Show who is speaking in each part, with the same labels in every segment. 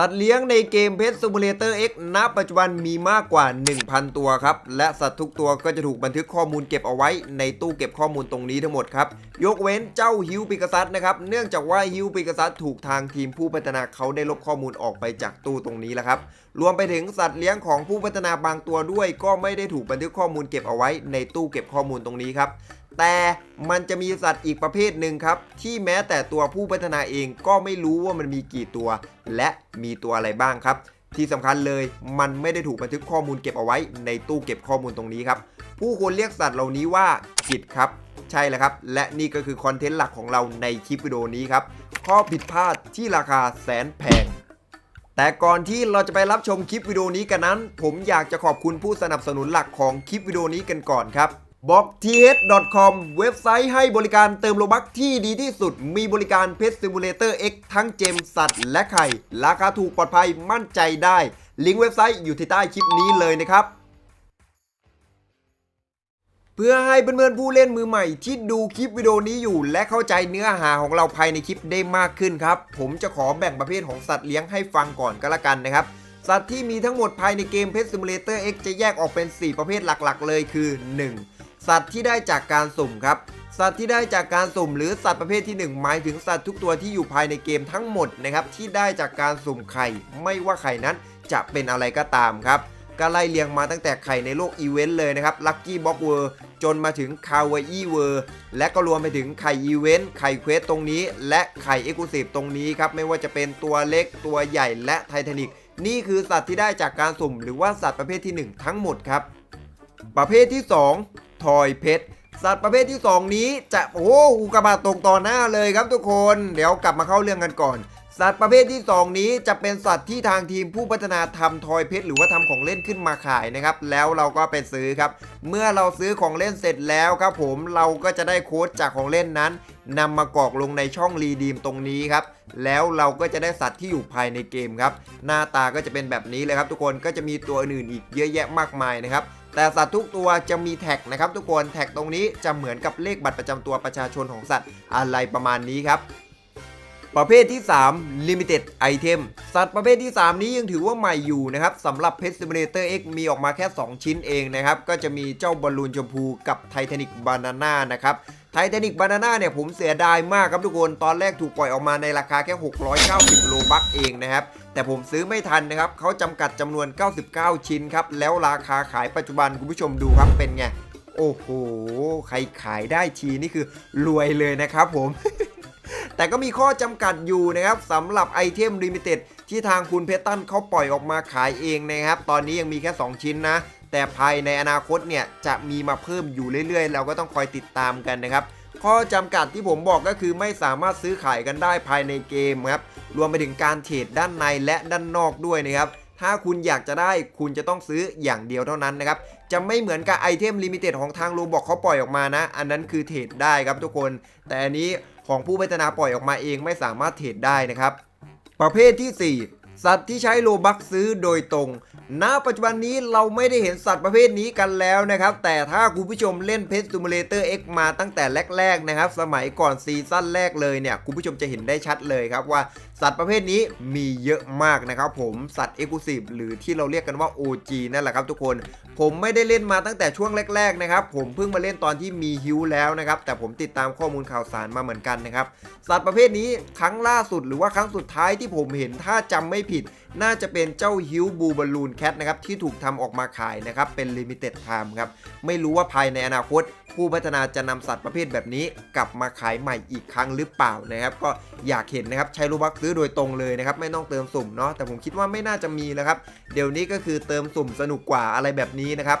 Speaker 1: สัตว์เลี้ยงในเกม Pet Simulator X ณ ปัจจุบันมีมากกว่า 1,000 ตัวครับ และสัตว์ทุกตัวก็จะถูกบันทึกข้อมูลเก็บเอาไว้ในตู้เก็บข้อมูลตรงนี้ทั้งหมดครับ ยกเว้นเจ้าฮิวปิกซัสนะครับ เนื่องจากว่าฮิวปิกซัสถูกทางทีมผู้พัฒนาเขาได้ลบข้อมูลออกไปจากตู้ตรงนี้แล้วครับ รวมไปถึงสัตว์เลี้ยงของผู้พัฒนาบางตัวด้วย ก็ไม่ได้ถูกบันทึกข้อมูลเก็บเอาไว้ในตู้เก็บข้อมูลตรงนี้ครับ แต่มันจะมีสัตว์อีกประเภทหนึ่งครับ ที่แม้แต่ตัวผู้พัฒนาเองก็ไม่รู้ว่ามันมีกี่ตัว และมีตัวอะไรบ้างครับ ที่สำคัญเลยมันไม่ได้ถูกบันทึกข้อมูลเก็บเอาไว้ในตู้เก็บข้อมูลตรงนี้ครับ ผู้คนเรียกสัตว์เหล่านี้ว่ากิจครับ ใช่แล้วครับ และนี่ก็คือคอนเทนต์หลักของเราในคลิปวิดีโอนี้ครับ ข้อผิดพลาดที่ราคาแสนแพงแต่ก่อนที่เราจะไปรับชมคลิปวิดีโอนี้กันนั้น ผมอยากจะขอบคุณผู้สนับสนุนหลักของคลิปวิดีโอนี้กันก่อนครับ b o x t h c o m เว็บไซต์ให้บริการเติมโลบักที่ดีที่สุด มีบริการ Pet Simulator X ทั้งเจมสัตว์และไข่ ราคาถูกปลอดภัยมั่นใจได้ ลิงก์เว็บไซต์อยู่ที่ใต้คลิปนี้เลยนะครับ เพื่อให้เพื่อนๆผู้เล่นมือใหม่ที่ดูคลิปวิดีโอนี้อยู่ และเข้าใจเนื้อหาของเราภายในคลิปได้มากขึ้นครับ ผมจะขอแบ่งประเภทของสัตว์เลี้ยงให้ฟังก่อนก็แล้วกันนะครับสัตว์ที่มีทั้งหมดภายในเกม Pet Simulator X จะแยกออกเป็น 4 ประเภทหลักๆ เลยคือ 1. สัตว์ที่ได้จากการสุ่มครับ สัตว์ที่ได้จากการสุ่ม หรือสัตว์ประเภทที่ 1 หมายถึงสัตว์ทุกตัวที่อยู่ภายในเกมทั้งหมดนะครับที่ได้จากการสุ่มไข่ ไม่ว่าไข่นั้นจะเป็นอะไรก็ตามครับก็ไล่เรียงมาตั้งแต่ไข่ในโลกอีเวนต์เลยนะครับลั c กี้บ็อกเวอร์จนมาถึงคาวาอีเวอร์และก็รวมไปถึงไข่อีเวนต์ไข่เควสตรงนี้ และไข่เอ็กซ์คลูซีฟตรงนี้ครับ ไม่ว่าจะเป็นตัวเล็กตัวใหญ่และไททานิกนี่คือสัตว์ที่ได้จากการสุ่ม หรือว่าสัตว์ประเภทที่ 1 ทั้งหมดครับ ประเภทที่ 2 ทอยเพชรสัตว์ประเภทที่ 2 นี้จะโอ้โหอุกกาบาตตกต่อหน้าเลยครับทุกคน เดี๋ยวกลับมาเข้าเรื่องกันก่อน สัตว์ประเภทที่ 2 นี้จะเป็นสัตว์ที่ทางทีมผู้พัฒนาทำทอยเพชรหรือว่าทำของเล่นขึ้นมาขายนะครับ แล้วเราก็ไปซื้อครับ เมื่อเราซื้อของเล่นเสร็จแล้วครับ ผมเราก็จะได้โค้ดจากของเล่นนั้นนำมากรอกลงในช่องรีดีมตรงนี้ครับแล้วเราก็จะได้สัตว์ที่อยู่ภายในเกมครับ หน้าตาก็จะเป็นแบบนี้เลยครับทุกคนก็จะมีตัวอื่นอีกเยอะแยะมากมายนะครับ แต่สัตว์ทุกตัวจะมีแท็กนะครับทุกคนแท็กตรงนี้จะเหมือนกับเลขบัตรประจำตัวประชาชนของสัตว์อะไรประมาณนี้ครับ ประเภทที่ 3 Limited Item สัตว์ประเภทที่ 3 นี้ยังถือว่าใหม่อยู่นะครับสำหรับ Pet Simulator X มีออกมาแค่ 2 ชิ้นเองนะครับ ก็จะมีเจ้าบอลลูนชมพูกับ Titanic Banana นะครับ Titanic Banana เนี่ยผมเสียดายมากครับทุกคน ตอนแรกถูกปล่อยออกมาในราคาแค่ 690 โลบัคเองนะครับ แต่ผมซื้อไม่ทันนะครับเขาจำกัดจำนวน 99 ชิ้นครับ แล้วราคาขายปัจจุบันคุณผู้ชมดูครับเป็นไง โอ้โห ใครขายได้ทีนี่คือรวยเลยนะครับผม แต่ก็มีข้อจำกัดอยู่นะครับสำหรับไอเทมลิมิเต็ดที่ทางคุณเพชรตันเขาปล่อยออกมาขายเองนะครับ ตอนนี้ยังมีแค่ 2 ชิ้นนะ แต่ภายในอนาคตเนี่ยจะมีมาเพิ่มอยู่เรื่อยๆ เราก็ต้องคอยติดตามกันนะครับข้อจำกัดที่ผมบอกก็คือไม่สามารถซื้อขายกันได้ภายในเกมครับ รวมไปถึงการเทรดด้านในและด้านนอกด้วยนะครับถ้าคุณอยากจะได้คุณจะต้องซื้ออย่างเดียวเท่านั้นนะครับ จะไม่เหมือนกับไอเทมลิมิเต็ดของทางโรบอกเขาปล่อยออกมานะ อันนั้นคือเทรดได้ครับทุกคน แต่อันนี้ของผู้พัฒนาปล่อยออกมาเองไม่สามารถเทรดได้นะครับ ประเภทที่ 4 สัตว์ที่ใช้โลบักซื้อโดยตรง ณ ปัจจุบันนี้เราไม่ได้เห็นสัตว์ประเภทนี้กันแล้วนะครับ แต่ถ้าคุณผู้ชมเล่น Pet Simulator X มาตั้งแต่แรกๆนะครับ สมัยก่อนซีซั่นแรกเลยเนี่ยคุณผู้ชมจะเห็นได้ชัดเลยครับว่า สัตว์ประเภทนี้มีเยอะมากนะครับผมสัตว์ Exclusive หรือที่เราเรียกกันว่า OG นั่นแหละครับทุกคน ผมไม่ได้เล่นมาตั้งแต่ช่วงแรกๆนะครับผมเพิ่งมาเล่นตอนที่มีฮิวแล้วนะครับแต่ผมติดตามข้อมูลข่าวสารมาเหมือนกันนะครับสัตว์ประเภทนี้ครั้งล่าสุดหรือว่าครั้งสุดท้ายที่ผมเห็นถ้าจำไม่ผิด น่าจะเป็นเจ้าฮิวบูบอลลูนแคทนะครับที่ถูกทำออกมาขายนะครับเป็นลิมิเต็ดไทม์ครับไม่รู้ว่าภายในอนาคตผู้พัฒนาจะนำสัตว์ประเภทแบบนี้ กลับมาขายใหม่อีกครั้งหรือเปล่านะครับก็อยากเห็นนะครับใช้รูบักซื้อโดยตรงเลยนะครับไม่ต้องเติมสุ่มเนาะแต่ผมคิดว่าไม่น่าจะมีแล้วครับเดี๋ยวนี้ก็คือเติมสุ่มสนุกกว่าอะไรแบบนี้นะครับ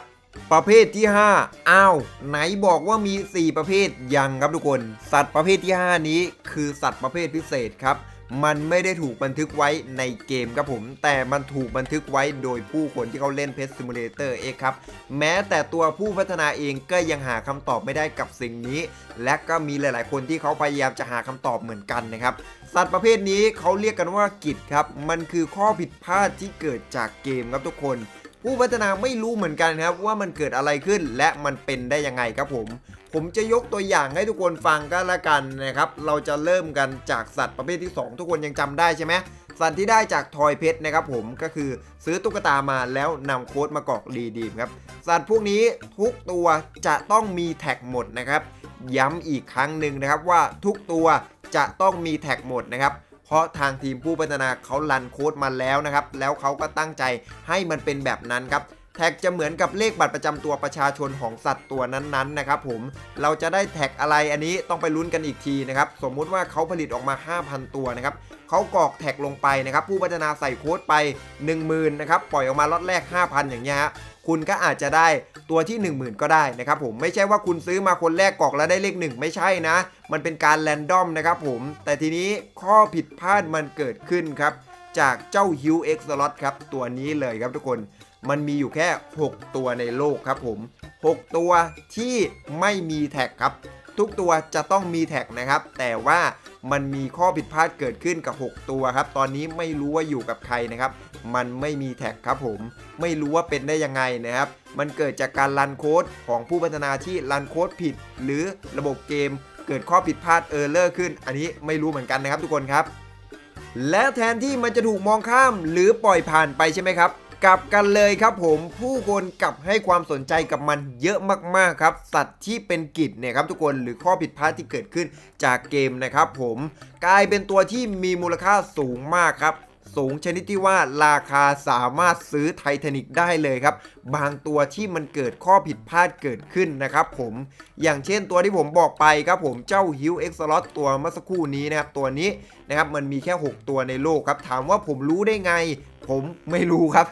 Speaker 1: ประเภทที่ 5 อ้าว ไหนบอกว่ามี 4 ประเภทยังครับทุกคน สัตว์ประเภทที่ 5 นี้คือสัตว์ประเภทพิเศษครับ มันไม่ได้ถูกบันทึกไว้ในเกมครับผม แต่มันถูกบันทึกไว้โดยผู้คนที่เขาเล่น Pet Simulator X ครับ แม้แต่ตัวผู้พัฒนาเองก็ยังหาคำตอบไม่ได้กับสิ่งนี้ และก็มีหลาย ๆ คนที่เขาพยายามจะหาคำตอบเหมือนกันนะครับ สัตว์ประเภทนี้เขาเรียกกันว่ากิจครับ มันคือข้อผิดพลาดที่เกิดจากเกมครับทุกคนผู้พัฒนาไม่รู้เหมือนกันครับว่ามันเกิดอะไรขึ้นและมันเป็นได้ยังไงครับผม ผมจะยกตัวอย่างให้ทุกคนฟังก็แล้วกันนะครับ เราจะเริ่มกันจากสัตว์ประเภทที่ 2 ทุกคนยังจำได้ใช่ไหมสัตว์ที่ได้จากทอยเพชรนะครับผมก็คือซื้อตุ๊กตามาแล้วนำโค้ดมากรอกรีดีมครับ สัตว์พวกนี้ทุกตัวจะต้องมีแท็กหมดนะครับ ย้ำอีกครั้งหนึ่งนะครับว่าทุกตัวจะต้องมีแท็กหมดนะครับเพราะทางทีมผู้พัฒนาเขารันโค้ดมาแล้วนะครับ แล้วเขาก็ตั้งใจให้มันเป็นแบบนั้นครับ แท็กจะเหมือนกับเลขบัตรประจำตัวประชาชนของสัตว์ตัวนั้นๆนะครับผมเราจะได้แท็กอะไรอันนี้ต้องไปลุ้นกันอีกทีนะครับสมมุติว่าเขาผลิตออกมา 5,000 ตัวนะครับเขากรอกแท็กลงไปนะครับผู้พัฒนาใส่โค้ดไป 10,000นะครับปล่อยออกมาล็อตแรก 5,000 อย่างเงี้ยฮะคุณก็อาจจะได้ตัวที่ 10,000 ก็ได้นะครับผมไม่ใช่ว่าคุณซื้อมาคนแรกกรอกแล้วได้เลขหนึ่งไม่ใช่นะ มันเป็นการแรนดอมนะครับผม แต่ทีนี้ข้อผิดพลาดมันเกิดขึ้นครับ จากเจ้าฮิวเอ็กซ์ลอครับ ตัวนี้เลยครับทุกคน มันมีอยู่แค่ 6 ตัวในโลกครับผม 6 ตัวที่ไม่มีแท็กครับ ทุกตัวจะต้องมีแท็กนะครับ แต่ว่ามันมีข้อผิดพลาดเกิดขึ้นกับ 6 ตัวครับ ตอนนี้ไม่รู้ว่าอยู่กับใครนะครับ มันไม่มีแท็กครับผม ไม่รู้ว่าเป็นได้ยังไงนะครับ มันเกิดจากการรันโค้ดของผู้พัฒนาที่รันโค้ดผิด หรือระบบเกมเกิดข้อผิดพลาดเออร์เลอร์ขึ้น อันนี้ไม่รู้เหมือนกันนะครับทุกคนครับ และแทนที่มันจะถูกมองข้ามหรือปล่อยผ่านไปใช่ไหมครับ กลับกันเลยครับผมผู้คนกลับให้ความสนใจกับมันเยอะมากๆครับ สัตว์ที่เป็นกิจเนี่ยครับทุกคนหรือข้อผิดพลาดที่เกิดขึ้นจากเกมนะครับผมกลายเป็นตัวที่มีมูลค่าสูงมากครับสูงชนิดที่ว่าราคาสามารถซื้อไททานิกได้เลยครับ บางตัวที่มันเกิดข้อผิดพลาดเกิดขึ้นนะครับผมอย่างเช่นตัวที่ผมบอกไปครับผมเจ้าฮิวเอ็กซ์ลอตัวเมื่อสักครู่นี้นะครับตัวนี้นะครับมันมีแค่ 6 ตัวในโลกครับ ถามว่าผมรู้ได้ไง ผมไม่รู้ครับ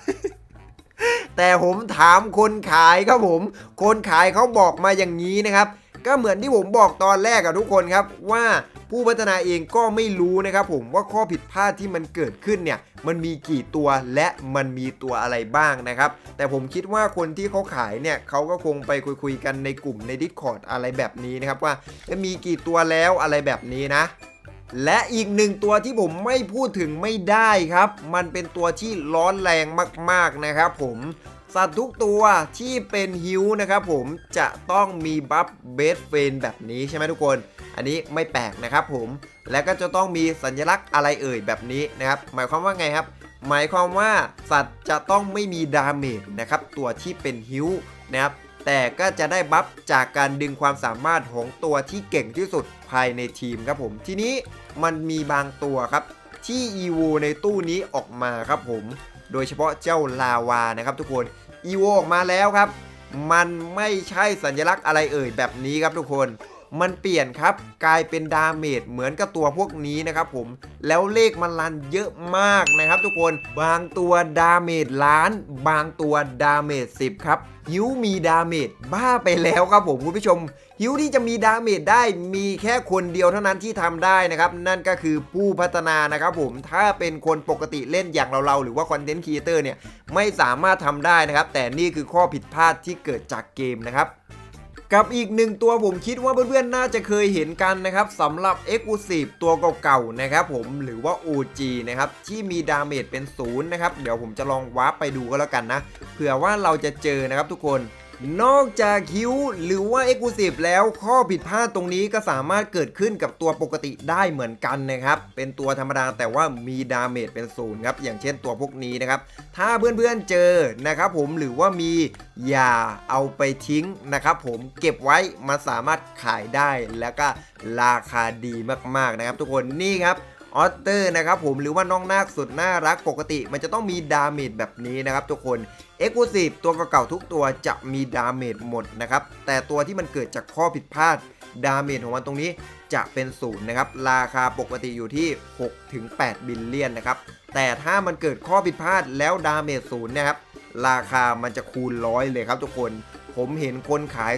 Speaker 1: แต่ผมถามคนขายครับผม คนขายเขาบอกมาอย่างนี้นะครับก็เหมือนที่ผมบอกตอนแรกอะทุกคนครับว่าผู้พัฒนาเองก็ไม่รู้นะครับผมว่าข้อผิดพลาดที่มันเกิดขึ้นเนี่ยมันมีกี่ตัวและมันมีตัวอะไรบ้างนะครับ แต่ผมคิดว่าคนที่เขาขายเนี่ยเขาก็คงไปคุยๆกันในกลุ่มใน Discord อะไรแบบนี้นะครับว่ามีกี่ตัวแล้วอะไรแบบนี้นะ และอีกหนึ่งตัวที่ผมไม่พูดถึงไม่ได้ครับ มันเป็นตัวที่ร้อนแรงมากๆนะครับผมสัตว์ทุกตัวที่เป็นฮิวนะครับผมจะต้องมีบัฟเบสเฟนแบบนี้ใช่ไหมทุกคน อันนี้ไม่แปลกนะครับผมและก็จะต้องมีสัญลักษณ์อะไรเอ่ยแบบนี้นะครับ หมายความว่าไงครับ หมายความว่าสัตว์จะต้องไม่มีดาเมจนะครับตัวที่เป็นฮิวนะครับ แต่ก็จะได้บัฟจากการดึงความสามารถของตัวที่เก่งที่สุดภายในทีมครับผม ทีนี้มันมีบางตัวครับ ที่ EVO ในตู้นี้ออกมาครับผม โดยเฉพาะเจ้าลาวานะครับทุกคน EVO ออกมาแล้วครับ มันไม่ใช่สัญลักษณ์อะไรเอ่ยแบบนี้ครับทุกคน มันเปลี่ยนครับ กลายเป็นดาเมจเหมือนกับตัวพวกนี้นะครับผมแล้วเลขมันรันเยอะมากนะครับ ทุกคนบางตัวดาเมจล้าน บางตัวดาเมจ10ครับฮิวมีดาเมจบ้าไปแล้วครับผมคุณผู้ชมฮิวที่จะมีดาเมจได้มีแค่คนเดียวเท่านั้นที่ทำได้นะครับ นั่นก็คือผู้พัฒนานะครับผมถ้าเป็นคนปกติเล่นอย่างเราๆหรือว่าคอนเทนต์ครีเอเตอร์เนี่ยไม่สามารถทำได้นะครับ แต่นี่คือข้อผิดพลาดที่เกิดจากเกมนะครับ กับอีกหนึ่งตัวผมคิดว่าเพื่อนๆน่าจะเคยเห็นกันนะครับสำหรับ e x c l u s i v e ตัวเก่าๆนะครับผมหรือว่า OG นะครับที่มีดาเมจเป็นศูนย์นะครับเดี๋ยวผมจะลองวาร์ปไปดูก็แล้วกันนะเผื่อว่าเราจะเจอนะครับทุกคน นอกจากคิ้วหรือว่า e x c l u s i v e แล้วข้อผิดพลาดตรงนี้ก็สามารถเกิดขึ้นกับตัวปกติได้เหมือนกันนะครับ เป็นตัวธรรมดาแต่ว่ามีดาเมจเป็นศูนย์ครับ อย่างเช่นตัวพวกนี้นะครับ ถ้าเพื่อนๆเจอนะครับผมหรือว่ามีอย่าเอาไปทิ้งนะครับผมเก็บไว้มันสามารถขายได้แล้วก็ราคาดีมากๆนะครับ ทุกคนนี่ครับ ออเตอร์นะครับผมหรือว่าน้องนาคสุดน่ารักปกติ มันจะต้องมีดาเมจแบบนี้นะครับทุกคน e x c l u s i v e ตัวเก่าๆทุกตัวจะมีดาเมจหมดนะครับแต่ตัวที่มันเกิดจากข้อผิดพลาดดาเมจของมันตรงนี้จะเป็นศูนย์นะครับราคาปกติอยู่ที่6-8บิลเลียนนะครับแต่ถ้ามันเกิดข้อผิดพลาดแล้วดาเมจศูนย์นะครับราคามันจะคูณร้อยเลยครับทุกคน ผมเห็นคนขาย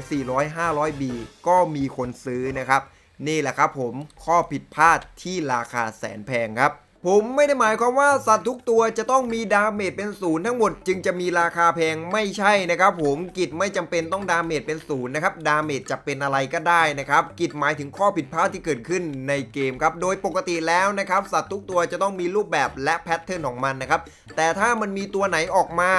Speaker 1: 400-500 B ก็มีคนซื้อนะครับ นี่แหละครับผมข้อผิดพลาดที่ราคาแสนแพงครับ ผมไม่ได้หมายความว่าสัตว์ทุกตัวจะต้องมีดาเมจเป็นศูนย์ทั้งหมด จึงจะมีราคาแพงไม่ใช่นะครับ ผมกิจไม่จำเป็นต้องดาเมจเป็นศูนย์นะครับดาเมจจะเป็นอะไรก็ได้นะครับกิจหมายถึงข้อผิดพลาดที่เกิดขึ้นในเกมครับโดยปกติแล้วนะครับสัตว์ทุกตัวจะต้องมีรูปแบบและแพทเทิร์นของมันนะครับแต่ถ้ามันมีตัวไหนออกมา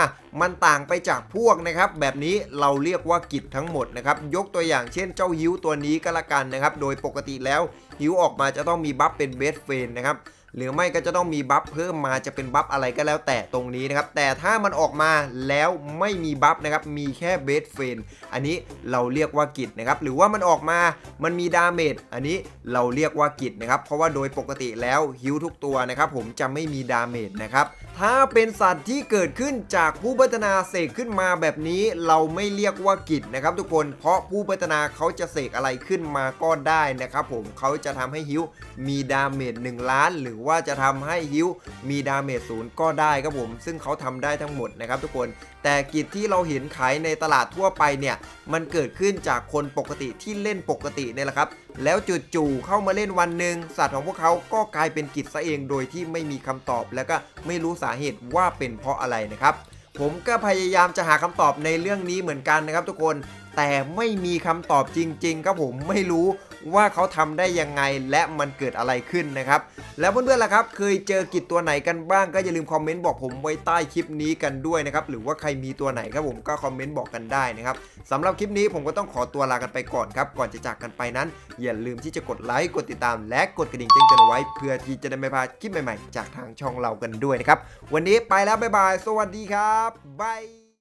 Speaker 1: มันต่างไปจากพวกนะครับแบบนี้เราเรียกว่ากิจทั้งหมดนะครับยกตัวอย่างเช่นเจ้าฮิวตัวนี้ก็แล้วกันนะครับโดยปกติแล้วฮิวออกมาจะต้องมีบัฟเป็นเบสเฟนนะครับ หรือไม่ก็จะต้องมีบัฟเพิ่มมาจะเป็นบัฟอะไรก็แล้วแต่ตรงนี้นะครับ แต่ถ้ามันออกมาแล้วไม่มีบัฟนะครับ มีแค่เบสเฟนอันนี้เราเรียกว่ากิจนะครับ หรือว่ามันออกมามันมีดาเมจอันนี้เราเรียกว่ากิจนะครับ เพราะว่าโดยปกติแล้วฮิวทุกตัวนะครับ ผมจะไม่มีดาเมจนะครับ ถ้าเป็นสัตว์ที่เกิดขึ้นจากผู้พัฒนาเสกขึ้นมาแบบนี้เราไม่เรียกว่ากิจนะครับ ทุกคนเพราะผู้พัฒนาเขาจะเสกอะไรขึ้นมาก็ได้นะครับผมเขาจะทำให้ฮิวมีดาเมจ1ล้าน หรือว่าจะทำให้ฮิวมีดาเมจศูนย์ก็ได้ครับผม ซึ่งเขาทำได้ทั้งหมดนะครับทุกคน แต่กิจที่เราเห็นขายในตลาดทั่วไปเนี่ยมันเกิดขึ้นจากคนปกติที่เล่นปกติเนี่ยแหละครับ แล้วจู่ๆเข้ามาเล่นวันหนึ่งสัตว์ของพวกเขาก็กลายเป็นกิจซะเองโดยที่ไม่มีคำตอบ แล้วก็ไม่รู้สาเหตุว่าเป็นเพราะอะไรนะครับ ผมก็พยายามจะหาคำตอบในเรื่องนี้เหมือนกันนะครับ ทุกคนแต่ไม่มีคำตอบจริง ๆ ครับผมไม่รู้ ว่าเขาทำได้ยังไงและมันเกิดอะไรขึ้นนะครับ แล้วเพื่อนๆล่ะครับ เคยเจอกิจตัวไหนกันบ้างก็อย่าลืมคอมเมนต์บอกผมไว้ใต้คลิปนี้กันด้วยนะครับ หรือว่าใครมีตัวไหนครับผมก็คอมเมนต์บอกกันได้นะครับสำหรับคลิปนี้ผมก็ต้องขอตัวลากันไปก่อนครับ ก่อนจะจากกันไปนั้น อย่าลืมที่จะกดไลค์กดติดตาม และกดกระดิ่งแจ้งเตือนไว้ เพื่อที่จะได้ไม่พลาดคลิปใหม่ๆ จากทางช่องเรากันด้วยนะครับวันนี้ไปแล้วบ๊ายบาย สวัสดีครับบาย